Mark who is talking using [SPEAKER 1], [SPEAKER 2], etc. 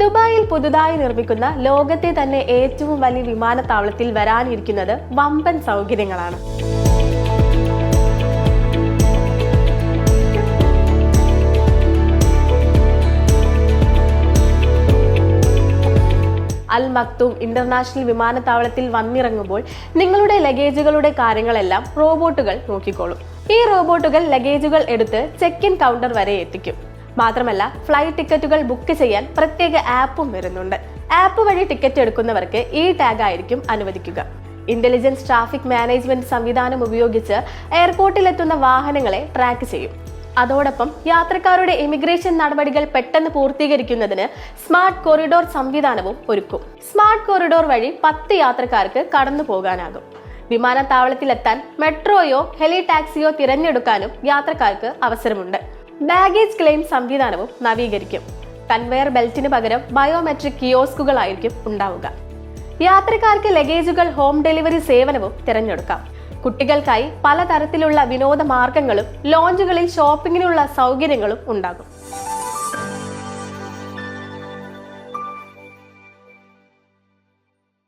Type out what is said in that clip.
[SPEAKER 1] ദുബായിൽ പുതുതായി നിർമ്മിക്കുന്ന ലോകത്തെ തന്നെ ഏറ്റവും വലിയ വിമാനത്താവളത്തിൽ വരാനിരിക്കുന്നത് വമ്പൻ സൗകര്യങ്ങളാണ്. അൽ മക്തൂം ഇന്റർനാഷണൽ വിമാനത്താവളത്തിൽ വന്നിറങ്ങുമ്പോൾ നിങ്ങളുടെ ലഗേജുകളുടെ കാര്യങ്ങളെല്ലാം റോബോട്ടുകൾ നോക്കിക്കോളും. ഈ റോബോട്ടുകൾ ലഗേജുകൾ എടുത്ത് ചെക്ക് ഇൻ കൗണ്ടർ വരെ എത്തിക്കും. മാത്രമല്ല ഫ്ലൈറ്റ് ടിക്കറ്റുകൾ ബുക്ക് ചെയ്യാൻ പ്രത്യേക ആപ്പും വരുന്നുണ്ട്. ആപ്പ് വഴി ടിക്കറ്റ് എടുക്കുന്നവർക്ക് ഈ ടാഗ് ആയിരിക്കും അനുവദിക്കുക. ഇന്റലിജൻസ് ട്രാഫിക് മാനേജ്മെന്റ് സംവിധാനം ഉപയോഗിച്ച് എയർപോർട്ടിലെത്തുന്ന വാഹനങ്ങളെ ട്രാക്ക് ചെയ്യും. അതോടൊപ്പം യാത്രക്കാരുടെ ഇമിഗ്രേഷൻ നടപടികൾ പെട്ടെന്ന് പൂർത്തീകരിക്കുന്നതിന് സ്മാർട്ട് കോറിഡോർ സംവിധാനവും ഒരുക്കും. സ്മാർട്ട് കോറിഡോർ വഴി പത്ത് യാത്രക്കാർക്ക് കടന്നു പോകാനാകും. വിമാനത്താവളത്തിലെത്താൻ മെട്രോയോ ഹെലി ടാക്സിയോ തിരഞ്ഞെടുക്കാനും യാത്രക്കാർക്ക് അവസരമുണ്ട്. ബാഗേജ് ക്ലെയിം സംവിധാനവും നവീകരിക്കും. കൺവെയർ ബെൽറ്റിന് പകരം ബയോമെട്രിക് കിയോസ്കുകളായിരിക്കും ഉണ്ടാവുക. യാത്രക്കാർക്ക് ലഗേജുകൾ ഹോം ഡെലിവറി സേവനവും തിരഞ്ഞെടുക്കാം. കുട്ടികൾക്കായി പലതരത്തിലുള്ള വിനോദ മാർഗങ്ങളും ലോഞ്ചുകളിൽ ഷോപ്പിങ്ങിനുള്ള സൗകര്യങ്ങളും ഉണ്ടാകും.